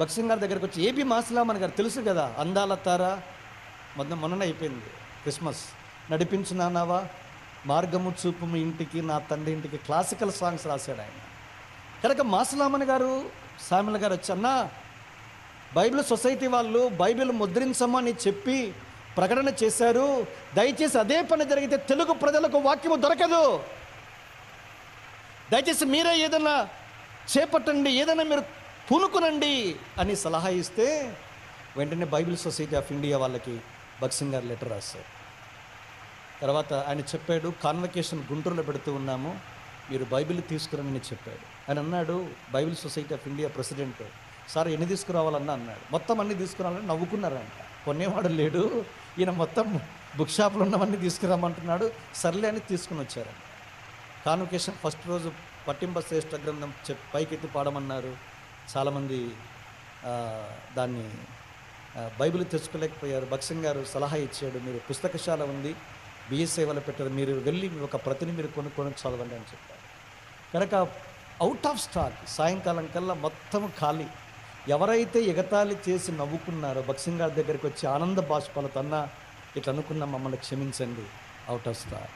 భక్సింగ్ గారి దగ్గరకు వచ్చి ఏబి మాసలామన్ గారు తెలుసు కదా అందాల తార మొన్న మొన్న అయిపోయింది క్రిస్మస్. నడిపించున్నానావా? మార్గము చూపు మీ ఇంటికి నా తండ్రి ఇంటికి క్లాసికల్ సాంగ్స్ రాశాడు ఆయన. కనుక మాసలామన్ గారు సామిల గారు వచ్చి అన్నా బైబిల్ సొసైటీ వాళ్ళు బైబిల్ ముద్రించమని చెప్పి ప్రకటన చేశారు. దయచేసి అదే పని జరిగితే తెలుగు ప్రజలకు వాక్యము దొరకదు. దయచేసి మీరే ఏదైనా చేపట్టండి. ఏదైనా మీరు పూనుకునండి అని సలహా ఇస్తే వెంటనే బైబిల్ సొసైటీ ఆఫ్ ఇండియా వాళ్ళకి భక్సింగ్ గారు లెటర్ రాశారు. తర్వాత ఆయన చెప్పాడు కాన్వకేషన్ గుంటూరులో పెడుతూ ఉన్నాము మీరు బైబిల్ తీసుకురని చెప్పాడు. ఆయన అన్నాడు Bible society of India president sir ఎన్ని తీసుకురావాలన్నా అన్నాడు. మొత్తం అన్ని తీసుకురావాలని నవ్వుకున్నారంట. కొనేవాడు లేడు ఈయన మొత్తం బుక్ షాప్లో ఉన్నవన్నీ తీసుకురామంటున్నాడు సర్లే అని తీసుకుని వచ్చారంట. కాన్వకేషన్ ఫస్ట్ రోజు పట్టింప శ్రేష్ఠ గ్రంథం చెప్ పైకెత్తి పాడమన్నారు. చాలామంది దాన్ని బైబిల్ తెచ్చుకోలేకపోయారు. భక్సింగ్ గారు సలహా ఇచ్చాడు మీరు పుస్తకశాల ఉంది బిఎస్ఐ వల్ల పెట్టారు మీరు వెళ్ళి ఒక ప్రతిని మీరు కొనుక్కొని చదవండి అని చెప్పారు. కనుక అవుట్ ఆఫ్ స్టాక్ సాయంకాలం కల్లా మొత్తం ఖాళీ. ఎవరైతే ఎగతాళి చేసి నవ్వుకున్నారో భక్సింగ్ గారి దగ్గరికి వచ్చి ఆనంద బాష్పాల తన్నా ఇట్లా అనుకున్న మమ్మల్ని క్షమించండి అవుట్ ఆఫ్ స్టాక్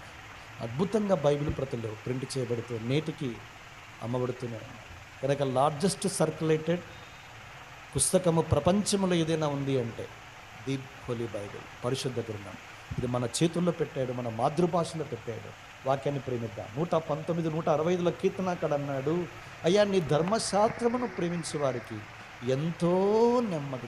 అద్భుతంగా బైబిల్ ప్రతులు ప్రింట్ చేయబడుతూ నేటికి అమ్మబడుతున్నాయి కనుక లార్జెస్ట్ సర్క్యులేటెడ్ పుస్తకము ప్రపంచంలో ఏదైనా ఉంది అంటే ది హోలీ బైబిల్ పరిశుద్ధ గ్రంథం. ఇది మన చేతుల్లో పెట్టాడు మన మాతృభాషలో పెట్టాడు. వాక్యాన్ని ప్రేమిద్దాం. నూట పంతొమ్మిది నూట అరవై ఐదులో కీర్తనాకడు అన్నాడు అయ్యా నీ ధర్మశాస్త్రమును ప్రేమించే వారికి ఎంతో నెమ్మది